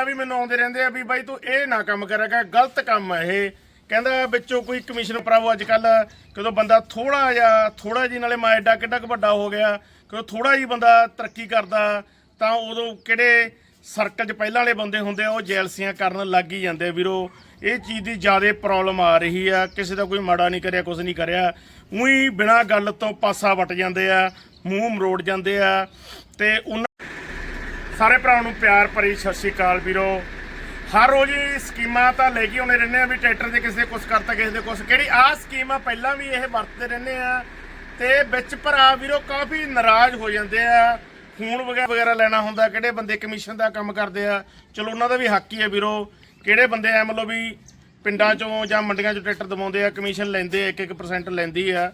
ਦੁਬਾਰਾ ਵੀ ਮੈਨੂੰ ਆਉਂਦੇ ਰਹਿੰਦੇ ਆ ਵੀ ਬਾਈ ਤੂੰ ਇਹ ਨਾ ਕੰਮ ਕਰਿਆ ਗਲਤ ਕੰਮ ਹੈ ਇਹ। ਕਹਿੰਦਾ ਵਿੱਚੋਂ ਕੋਈ ਕਮਿਸ਼ਨ ਭਰਾਵੋ ਅੱਜ ਕੱਲ ਕਦੋਂ ਬੰਦਾ ਥੋੜਾ ਜਿਹਾ ਥੋੜਾ ਜੀ ਨਾਲੇ ਮੈਂ ਐਡਾ ਕਿੱਡਾ ਵੱਡਾ ਹੋ ਗਿਆ ਕਦੋਂ ਥੋੜਾ ਜੀ ਬੰਦਾ ਤਰੱਕੀ ਕਰਦਾ, ਤਾਂ ਉਦੋਂ ਕਿਹੜੇ ਸਰਕਲ 'ਚ ਪਹਿਲਾਂ ਵਾਲੇ ਬੰਦੇ ਹੁੰਦੇ ਆ, ਉਹ ਜੈਲਸੀਆਂ ਕਰਨ ਲੱਗ ਹੀ ਜਾਂਦੇ ਆ। ਵੀਰੋ, ਇਹ ਚੀਜ਼ ਦੀ ਜ਼ਿਆਦਾ ਪ੍ਰੋਬਲਮ ਆ ਰਹੀ ਆ, ਕਿਸੇ ਦਾ ਕੋਈ ਮਾੜਾ ਨਹੀਂ ਕਰਿਆ ਕੁਝ ਨਹੀਂ ਕਰਿਆ। ਉਹੀ ਬਿਨਾਂ ਗੱਲ ਤੋਂ ਪਾਸਾ ਵਟ ਜਾਂਦੇ ਆ, ਮੂੰਹ ਮਰੋੜ ਜਾਂਦੇ ਆ, ਤੇ ਉਹਨਾਂ ਸਾਰੇ ਭਰਾਵਾਂ ਨੂੰ ਪਿਆਰ ਭਰੀ ਸਤਿ ਸ਼੍ਰੀ ਅਕਾਲ ਵੀਰੋ। ਹਰ ਰੋਜ਼ ਹੀ ਸਕੀਮਾਂ ਤਾਂ ਲੈ ਕੇ ਆਉਣੇ ਰਹਿੰਦੇ ਆ ਵੀ ਟਰੈਕਟਰ ਦੇ ਕਿਸੇ ਕੁਛ ਕਰਤਾ, ਕਿਸੇ ਦੇ ਕੁਛ। ਕਿਹੜੀ ਆਹ ਸਕੀਮ ਪਹਿਲਾਂ ਵੀ ਇਹ ਵਰਤਦੇ ਰਹਿੰਦੇ ਆ। ਤੇ ਵਿੱਚ ਭਰਾ ਵੀਰੋ ਕਾਫੀ ਨਾਰਾਜ਼ ਹੋ ਜਾਂਦੇ ਆ। ਫੋਨ ਵਗੈਰਾ ਵਗੈਰਾ ਲੈਣਾ ਹੁੰਦਾ, ਕਿਹੜੇ ਬੰਦੇ ਕਮਿਸ਼ਨ ਦਾ ਕੰਮ ਕਰਦੇ ਆ। ਚਲੋ ਉਹਨਾਂ ਦਾ ਵੀ ਹੱਕ ਹੀ ਹੈ ਵੀਰੋ। ਕਿਹੜੇ ਬੰਦੇ ਐ ਮਤਲਬ ਵੀ ਪਿੰਡਾਂ ਚੋਂ ਜਾਂ ਮੰਡੀਆਂ ਚੋਂ ਟਰੈਕਟਰ ਦਵਾਉਂਦੇ ਆ, ਕਮਿਸ਼ਨ ਲੈਂਦੇ ਆ 1-1% ਲੈਂਦੀ ਆ।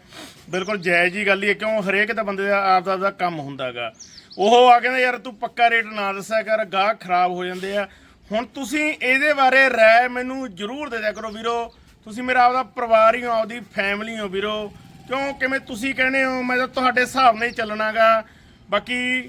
ਬਿਲਕੁਲ ਜਾਇਜ਼ ਹੀ ਗੱਲ ਹੀ ਹੈ ਕਿਉਂ? ਹਰੇਕ ਦਾ ਬੰਦੇ ਦਾ ਆਪ ਦਾ ਦਾ ਕੰਮ ਹੁੰਦਾਗਾ। ਉਹ ਆ ਕਹਿੰਦੇ, ਯਾਰ, ਤੂੰ ਪੱਕਾ ਰੇਟ ਨਾ ਦੱਸਿਆ ਕਰ, ਗਾਹਕ ਖਰਾਬ ਹੋ ਜਾਂਦੇ ਆ। ਹੁਣ ਤੁਸੀਂ ਇਹਦੇ ਬਾਰੇ ਰਾਏ ਮੈਨੂੰ ਜ਼ਰੂਰ ਦੇ ਦਿਆ ਕਰੋ ਵੀਰੋ। ਤੁਸੀਂ ਮੇਰਾ ਆਪਦਾ ਪਰਿਵਾਰ ਹੀ ਹੋ, ਆਪਦੀ ਫੈਮਿਲੀ ਹੋ ਵੀਰੋ। ਕਿਉਂ? ਕਿਵੇਂ ਤੁਸੀਂ ਕਹਿੰਦੇ ਹੋ, ਮੈਂ ਤਾਂ ਤੁਹਾਡੇ ਹਿਸਾਬ ਨਾਲ ਹੀ ਚੱਲਣਾਗਾ। ਬਾਕੀ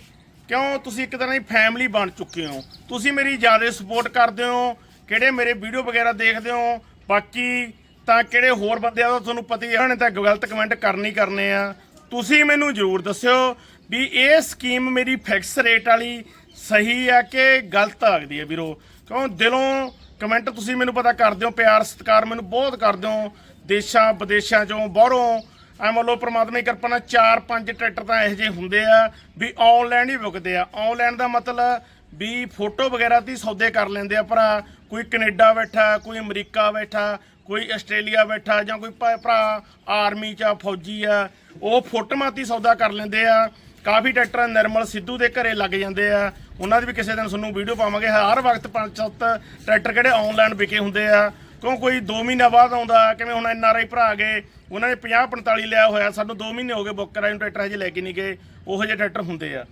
ਕਿਉਂ ਤੁਸੀਂ ਇੱਕ ਤਰ੍ਹਾਂ ਦੀ ਫੈਮਿਲੀ ਬਣ ਚੁੱਕੇ ਹੋ? ਤੁਸੀਂ ਮੇਰੀ ਜ਼ਿਆਦਾ ਸਪੋਰਟ ਕਰਦੇ ਹੋ, ਕਿਹੜੇ ਮੇਰੇ ਵੀਡੀਓ ਵਗੈਰਾ ਦੇਖਦੇ ਹੋ? ਬਾਕੀ ਤਾਂ ਕਿਹੜੇ ਹੋਰ ਬੰਦੇ ਆ ਤੁਹਾਨੂੰ ਪਤਾ ਹੀ ਹੈ ਤਾਂ ਗਲਤ ਕਮੈਂਟ ਕਰਨੀ ਕਰਨੇ ਆ। ਤੁਸੀਂ ਮੈਨੂੰ ਜ਼ਰੂਰ ਦੱਸਿਓ। ਵੀ ਇਹ ਸਕੀਮ ਮੇਰੀ ਫਿਕਸ ਰੇਟ ਵਾਲੀ ਸਹੀ ਆ ਕਿ ਗਲਤ ਲੱਗਦੀ ਹੈ ਵੀਰੋ? ਕਿਉਂ? ਦਿਲੋਂ ਕਮੈਂਟ ਤੁਸੀਂ ਮੈਨੂੰ ਪਤਾ ਕਰਦੇ ਹੋ ਪਿਆਰ ਸਤਿਕਾਰ ਮੈਨੂੰ ਬਹੁਤ ਕਰਦੇ ਹੋ ਦੇਸ਼ਾਂ ਵਿਦੇਸ਼ਾਂ ਚੋਂ ਬਾਹਰੋਂ। ਐ ਮੰਨ ਲਓ ਪ੍ਰਮਾਤਮਾ ਦੀ ਕਿਰਪਾ ਨਾਲ 4-5 ਟਰੈਕਟਰ ਤਾਂ ਇਹੋ ਜਿਹੇ ਹੁੰਦੇ ਆ ਵੀ ਆਨਲਾਈਨ ਹੀ ਵਿਕਦੇ ਆ। ਆਨਲਾਈਨ ਦਾ ਮਤਲਬ ਵੀ ਫੋਟੋ ਵਗੈਰਾ ਦੀ ਸੌਦੇ ਕਰ ਲੈਂਦੇ ਆ ਭਰਾ। ਕੋਈ ਕੈਨੇਡਾ ਬੈਠਾ ਕੋਈ ਅਮਰੀਕਾ ਬੈਠਾ ਕੋਈ ਆਸਟ੍ਰੇਲੀਆ ਬੈਠਾ ਜਾਂ ਕੋਈ ਭ- ਭਰਾ ਆਰਮੀ ਚ ਆ, ਫੌਜੀ ਆ ਉਹ ਫੋਟੋਆਂ ਦੀ ਸੌਦਾ ਕਰ ਲੈਂਦੇ ਆ। ਕਾਫੀ ਟਰੈਕਟਰ ਨਿਰਮਲ ਸਿੱਧੂ ਦੇ ਘਰੇ ਲੱਗ ਜਾਂਦੇ ਆ। ਉਹਨਾਂ ਦੀ ਵੀ ਕਿਸੇ ਦਿਨ ਤੁਹਾਨੂੰ ਵੀਡੀਓ ਪਾਵਾਂਗੇ। ਹਰ ਵਕਤ ਪੰਜ ਸੱਤ ਟਰੈਕਟਰ ਕਿਹੜੇ ਆਨਲਾਈਨ ਵਿਕੇ ਹੁੰਦੇ ਆ। ਕਿਉਂ ਕੋਈ 2 ਮਹੀਨਾ ਬਾਅਦ ਆਉਂਦਾ, ਕਿਵੇਂ ਹੁਣ ਐਨ ਆਰ ਆਈ ਭਰਾ ਗਏ, ਉਹਨਾਂ ਨੇ 50 45 ਲਿਆ ਹੋਇਆ, ਸਾਨੂੰ 2 ਮਹੀਨੇ ਹੋ ਗਏ ਬੁੱਕ ਕਰਾਏ ਨੂੰ ਟਰੈਕਟਰ ਹਜੇ ਲੈ ਕੇ ਨਹੀਂ ਗਏ, ਉਹੋ ਜਿਹੇ ਟਰੈਕਟਰ ਹੁੰਦੇ ਆ।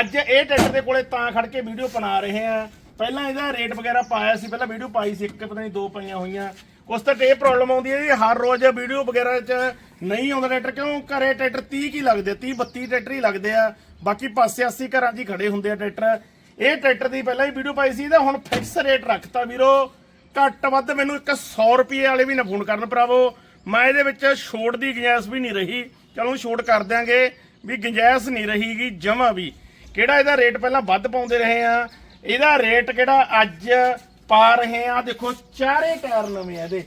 ਅੱਜ ਇਹ ਟਰੈਕਟਰ ਦੇ ਕੋਲੇ ਤਾਂ ਖੜ ਕੇ ਵੀਡੀਓ ਬਣਾ ਰਹੇ ਆ। ਪਹਿਲਾਂ ਇਹਦਾ ਰੇਟ ਵਗੈਰਾ ਪਾਇਆ ਸੀ, ਪਹਿਲਾਂ ਵੀਡੀਓ ਪਾਈ ਸੀ, ਇੱਕ ਪਤਾ ਨਹੀਂ ਦੋ ਪਾਈਆਂ ਹੋਈਆਂ। ਉਸ ਤੱਕ ਇਹ ਪ੍ਰੋਬਲਮ ਆਉਂਦੀ ਹੈ ਜੀ, ਹਰ ਰੋਜ਼ ਵੀਡੀਓ ਵਗੈਰਾ 'ਚ ਨਹੀਂ ਆਉਂਦਾ ਟਰੈਕਟਰ ਕਿਉਂ? ਘਰੇ ਟਰੈਕਟਰ 30 ਕੀ ਲੱਗਦੇ? 30 32 ਟਰੈਕਟਰ ਹੀ ਲੱਗਦੇ ਆ। ਬਾਕੀ ਪਾਸੇ 80 ਘਰਾਂ 'ਚ ਹੀ ਖੜੇ ਹੁੰਦੇ ਆ ਟਰੈਕਟਰ ਇਹ ਟਰੈਕਟਰ ਦੀ ਪਹਿਲਾਂ ਹੀ ਵੀਡੀਓ ਪਾਈ ਸੀ ਇਹਦਾ ਹੁਣ ਫਿਕਸ ਰੇਟ ਰੱਖਤਾ ਵੀਰੋ। ਘੱਟ ਵੱਧ ਮੈਨੂੰ ਇੱਕ 100 ਰੁਪਏ ਵਾਲੇ ਵੀ ਨਾ ਫੋਨ ਕਰਨ ਭਰਾਵੋ। ਮੈਂ ਇਹਦੇ ਵਿੱਚ ਛੋਟ ਦੀ ਗੁੰਜਾਇਸ਼ ਵੀ ਨਹੀਂ ਰਹੀ। ਚਲੋ ਛੋਟ ਕਰ ਦਿਆਂਗੇ ਵੀ ਗੁੰਜਾਇਸ਼ ਨਹੀਂ ਰਹੀਗੀ, ਜਮਾ ਵੀ। ਕਿਹੜਾ ਇਹਦਾ ਰੇਟ ਪਹਿਲਾਂ ਵੱਧ ਪਾਉਂਦੇ ਰਹੇ ਆ? ਇਹਦਾ ਰੇਟ ਕਿਹੜਾ ਅੱਜ ਪਾ ਰਹੇ ਆ। ਦੇਖੋ ਚਾਰੇ ਟਾਇਰ ਨਵੇਂ ਆ ਇਹਦੇ।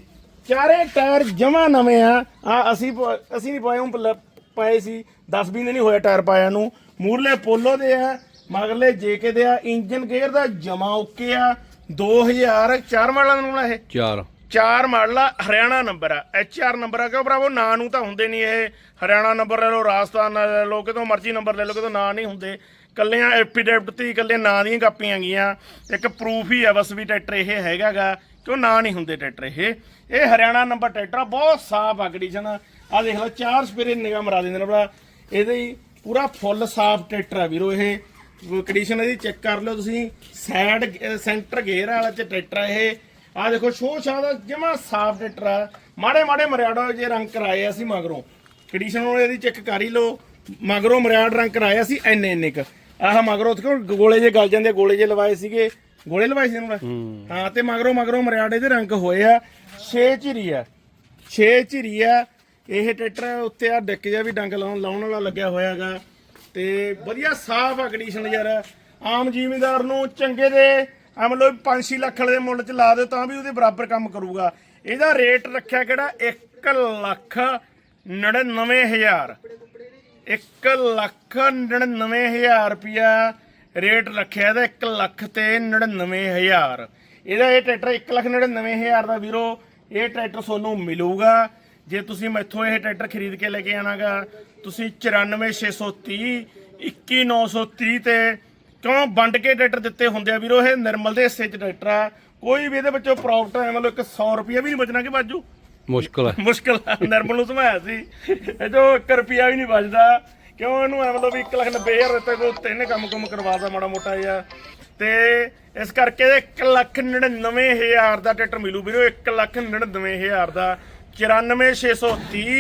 ਚਾਰੇ ਟਾਇਰ ਜਮਾ ਨਵੇਂ ਆ। ਆ ਅਸੀਂ ਪ- ਅਸੀਂ ਨਹੀਂ ਪਾਏ ਹੁਣ ਪਾਏ ਸੀ। 10 20 ਦਿਨ ਨਹੀਂ ਹੋਇਆ ਟਾਇਰ ਪਾਇਆ ਨੂੰ। ਮੂਰਲੇ ਪੋਲੋ ਦੇ ਆ ਮਗਰਲੇ ਜੇਕੇ ਦੇ ਆ। ਇੰਜਨ ਗੇਅਰ ਦਾ ਜਮਾ ਓਕੇ ਆ। 2004 ਮਾਡਲ ਨੂੰ ਇਹ। ਚਾਰ। ਚਾਰ ਮਾਡਲ ਆ ਹਰਿਆਣਾ ਨੰਬਰ ਆ। ਐਚ ਆਰ ਨੰਬਰ ਆ। ਕਿਉਂ ਭਰਾਵੋ ਨਾਂ ਨੂੰ ਤਾਂ ਹੁੰਦੇ ਨਹੀਂ ਇਹ। ਹਰਿਆਣਾ ਨੰਬਰ ਲੈ ਲਓ ਰਾਜਸਥਾਨ ਲੈ ਲਓ ਕਿਤੋਂ ਮਰਜ਼ੀ ਨੰਬਰ ਲੈ ਲਓ ਕਿਤੋਂ ਨਾਂ ਨਹੀਂ ਹੁੰਦੇ। ਕੱਲੀਆਂ ਐਫੀਡੈਵਿਟ ਤੇ ਹੀ ਕੱਲੇ ਨਾਂ ਦੀਆਂ ਕਾਪੀਆਂ ਗਈਆਂ। ਇੱਕ ਪ੍ਰੂਫ ਹੀ ਆ ਬਸ ਵੀ ਟਰੈਕਟਰ ਇਹ ਹੈਗਾਗਾ ਉਹ ਨਾਂ ਨਹੀਂ ਹੁੰਦੇ ਟਰੈਕਟਰ ਇਹ? ਇਹ ਹਰਿਆਣਾ ਨੰਬਰ ਟਰੈਕਟਰ ਆ, ਬਹੁਤ ਸਾਫ਼ ਆ ਕੰਡੀਸ਼ਨ ਆ ਦੇਖ ਲਓ, ਚਾਰ ਸਪੇਰੇ ਨਿਗਾਹ ਮਰਾ ਦਿੰਦੇ ਨੇ ਭਰਾ ਇਹਦੇ ਹੀ ਪੂਰਾ ਫੁੱਲ ਸਾਫ਼ ਟਰੈਕਟਰ ਆ ਵੀਰੋ ਇਹ। ਕੰਡੀਸ਼ਨ ਇਹਦੀ ਚੈੱਕ ਕਰ ਲਓ ਤੁਸੀਂ। ਸਾਈਡ ਸੈਂਟਰ ਗੇਅਰ ਵਾਲਾ ਚ ਟਰੈਕਟਰ ਇਹ। ਆ ਦੇਖੋ ਸ਼ੋਅ ਸ਼ਾਹ ਦਾ ਜਮਾ ਸਾਫ਼ ਟਰੈਕਟਰ ਆ। ਮਾੜੇ ਮਾੜੇ ਮਰਿਆੜਾ ਜੇ ਰੰਗ ਕਰਾਏ ਅਸੀਂ ਮਗਰੋਂ। ਕੰਡੀਸ਼ਨ ਨੂੰ ਇਹਦੀ ਚੈੱਕ ਕਰ ਹੀ ਲਓ। ਮਗਰੋਂ ਮਰਿਆੜ ਰੰਗ ਕਰਾਇਆ ਸੀ ਐਨੇ ਐਨੇ ਕ। ਆਹ ਮਗਰੋਂ ਦੇਖੋ ਗੋਲੇ ਜੇ ਗਲ ਜਾਂਦੇ ਗੋਲੇ ਜੇ ਲਵਾਏ ਸੀਗੇ। ਗੋਲੇ ਲਵਾਏ ਸੀ ਇਹਨਾਂ ਹਾਂ। ਤੇ ਮਗਰੋਂ ਮਗਰੋਂ ਮਰਿਆੜੇ ਦੇ ਰੰਗ ਹੋਏ ਆ। 6 ਝਿਰੀ ਆ। 6 ਝਿਰੀ ਆ। ਇਹ ਟਰੈਕਟਰ ਉੱਤੇ ਆ ਡਿੱਕ ਜਿਹਾ ਵੀ ਡੰਗ ਲਾਉਣ ਲਾਉਣ ਵਾਲਾ ਲੱਗਿਆ ਹੋਇਆਗਾ ਤੇ ਵਧੀਆ ਸਾਫ਼ ਆ ਕੰਡੀਸ਼ਨ ਯਾਰ। ਆਮ ਜ਼ਿਮੀਂਦਾਰ ਨੂੰ ਚੰਗੇ ਦੇ ਮਤਲਬ 5-6 ਲੱਖ ਵਾਲੇ ਦੇ ਮੁੱਲ ਚ ਲਾ ਦਿਓ ਤਾਂ ਵੀ ਉਹਦੇ ਬਰਾਬਰ ਕੰਮ ਕਰੂਗਾ। ਇਹਦਾ ਰੇਟ ਰੱਖਿਆ ਕਿਹੜਾ? 1 ਲੱਖ 99000 1 ਲੱਖ 99000 ਰੁਪਿਆ ਰੇਟ ਰੱਖਿਆ ਇਹਦਾ 1 ਲੱਖ ਤੇ 99000 ਇਹਦਾ ਇਹ ਟਰੈਕਟਰ 1 ਲੱਖ 99000 ਦਾ ਵੀਰੋ, ਇਹ ਟਰੈਕਟਰ ਤੁਹਾਨੂੰ ਮਿਲੂਗਾ। ਜੇ ਤੁਸੀਂ ਮੈਥੋਂ ਇਹ ਟਰੈਕਟਰ ਖਰੀਦ ਕੇ ਲੈ ਕੇ ਆਣਾਗਾ ਤੁਸੀਂ 94630 21930 ਤੇ ਕਿਉਂ ਵੰਡ ਕੇ ਟਰੈਕਟਰ ਦਿੱਤੇ ਹੁੰਦੇ ਆ ਵੀਰੋ? ਇਹ ਨਿਰਮਲ ਦੇ ਹਿੱਸੇ ਚ ਟਰੈਕਟਰ ਆ। ਕੋਈ ਵੀ ਇਹਦੇ ਵਿੱਚੋਂ ਪ੍ਰੋਫਿਟ ਹੈ ਮਤਲਬ ਇੱਕ 100 ਰੁਪਿਆ ਵੀ ਨਹੀਂ ਬਚਣਾ ਕਿ ਬਾਜੂ। ਮੁਸ਼ਕਲ ਹੈ। ਮੁਸ਼ਕਲ ਆ ਨਰਮਲ ਨੂੰ ਸਮਾਇਆ ਸੀ। ਇਹ ਜੋ 1 ਰੁਪਿਆ ਵੀ ਨਹੀਂ ਬਚਦਾ, ਕਿਉਂ ਇਹਨੂੰ ਐ ਮਤਲਬ ਵੀ 1 ਲੱਖ 90 ਹਜ਼ਾਰ ਦਿੱਤੇ ਕੋ ਤਿੰਨ ਕੰਮ ਕੁਮ ਕਰਵਾਦਾ ਮਾੜਾ ਮੋਟਾ ਜਿਹਾ। ਤੇ ਇਸ ਕਰਕੇ 1 ਲੱਖ 99 ਹਜ਼ਾਰ ਦਾ ਟਰੈਕਟਰ ਮਿਲੂ ਵੀਰੋ 1 ਲੱਖ 99 ਹਜ਼ਾਰ ਦਾ। 94630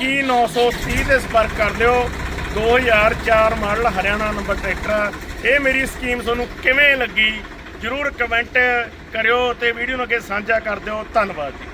21930 ਤੇ ਸੰਪਰਕ ਕਰ ਲਿਓ। 2004 ਮਾਡਲ ਹਰਿਆਣਾ ਨੰਬਰ ਟਰੈਕਟਰ ਆ। ਇਹ ਮੇਰੀ ਸਕੀਮ ਤੁਹਾਨੂੰ ਕਿਵੇਂ ਲੱਗੀ, ਜਰੂਰ ਕਮੈਂਟ ਕਰਿਓ ਤੇ ਵੀਡੀਓ ਨੂੰ ਅੱਗੇ ਸਾਂਝਾ ਕਰ ਦਿਓ। ਧੰਨਵਾਦ ਜੀ।